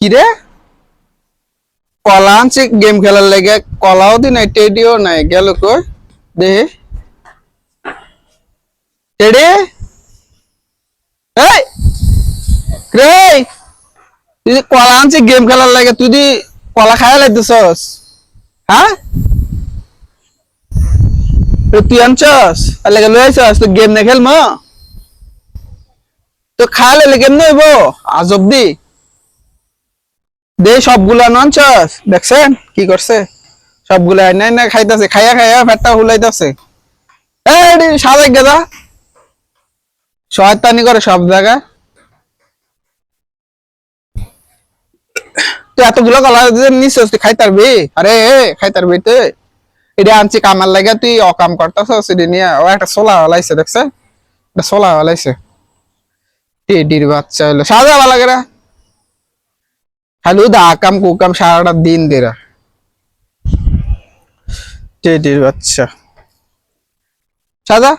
কি রে কলা আনছি, গেম খেলার লেগে। কলাও দি নাই, টেডিও নাই, গেল কই? দে। টেডি? এই! রে তুই কলা আনছি, গেম খেলার লাগে, তুই দি কলা খাই লাইতেছস। হ্যাঁ? তুই আনছস? আর লেগে লই আইছস তুই গেম না খেলম। তো খাইলে লেগে নইব আজব দি। দে সবগুলা ননছস দেখছেন? কি করছে? সবগুলা নাই না খাইতাছে, খাইয়া খাইয়া পেটটা হুলাইতাছে এই সাজে গেদা। শয়তানি করে সব জায়গায়। তুই এতগুলো কলা নিছিস, তুই খাই তারবি আরে খাই তারবি তুই। এটা আনছি কামার লাগে তুই অকাম করতেছস এটা নিয়ে। ও একটা সোলা হলাইছে, দেখছে? একটা সোলা হলাইছে। টেডির বাচ্চা হলো সাজা ভালো লাগে রে হ্যালো দা আকাম কুকাম সারাটা দিন দেরা। টেডির বাচ্চা। সাদা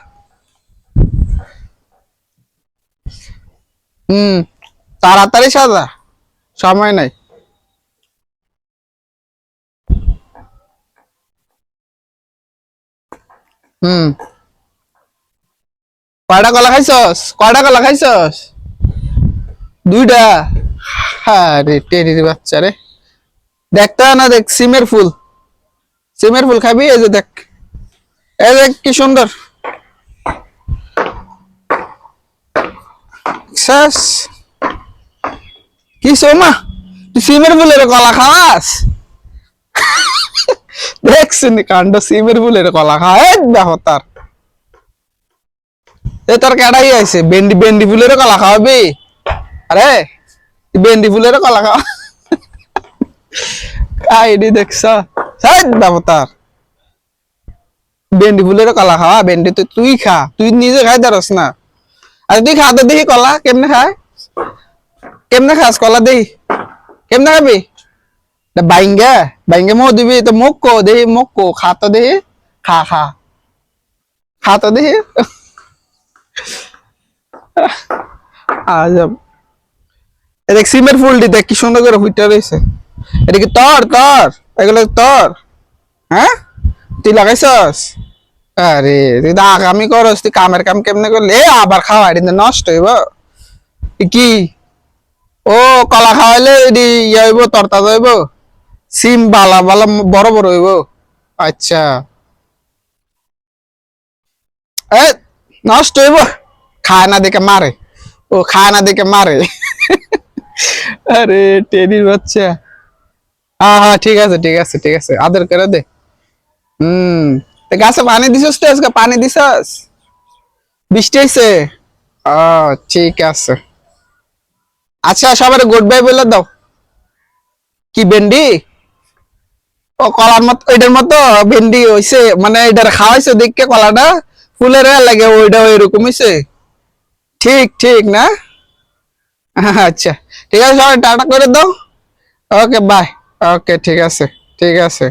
হুম, তাড়াতাড়ি সাদা সময় নাই। হুম। কয়টা কলা খাইছস? কয়টা কলা খাইছস? দুইটা। না, দেখ, সিমের ফুল। সিমের ফুল খাবি? দেখ। কি সুন্দর। সিমের ফুলের কলা খাওয়াস দেখছেন কাণ্ড, সিমের ফুলের কলা দেখো তার। এ তোর কেডাই আছে? বেন্ডি বেন্ডি ফুলের কলা খাওয়াবি? আরে বেন্ডি ফুলের কলা খাওয়া। আইডি দেখছ? সাইড দেখো তার। বেন্ডি ফুলের কলা খাওয়া বেন্ডি তো তুই খা, তুই নিজে খাই দারস না। আর তুই খাতে দেখি কলা, কেমনে খায়? কেমনে খাস কলা দেই কেমনে খাবি? বাইঙ্গা বাইঙ্গা মো দিবি, তো মুখ কো দেহি মুখ কো, খা তো দেহি খা খা। খা তো দেহি আজব। দেখ সিমের ফুলটি দেখ কি সুন্দর করে ফুটে রয়েছে। এটা কি তোর তোর? এগুলো তোর? হ্যাঁ? তুই লাগাইছস? আরে, তুই তো আগামী করস, তুই কামের কাম কেমনে করলে? এ, আবার খাওয়া এটা নষ্ট হইব। কি? ও, কলা খাওয়াইলে এটি ইয়ে হইব তরতা হইব। সিম বালা বালা, বড় বড় হইব। আচ্ছা। এ, নষ্ট হইব। খায় না দেখে মারে। ও, খায় না দেখে মারে। আরে, টেডির বাচ্চা। হ্যাঁ হ্যাঁ ঠিক আছে ঠিক আছে ঠিক আছে। আদর করে দে। হুম। তা গাছে পানি দিছস তো আজকে? পানি দিছস? বৃষ্টি হয়েছে ঠিক আছে। আচ্ছা সবার গুড বাই বলে দাও। কি, ভেন্ডি? ও, কলার মতো ওইটার মতো ভেন্ডি হইছে। মানে এটার খাওয়াইছে দেখকে কলাটা। ফুলের লাগে ওইটা এরকম হইছে। ঠিক ঠিক, না? আচ্ছা ঠিক আছে সবাই টাটা করে দাও। ওকে বাই ওকে ঠিক আছে ঠিক আছে।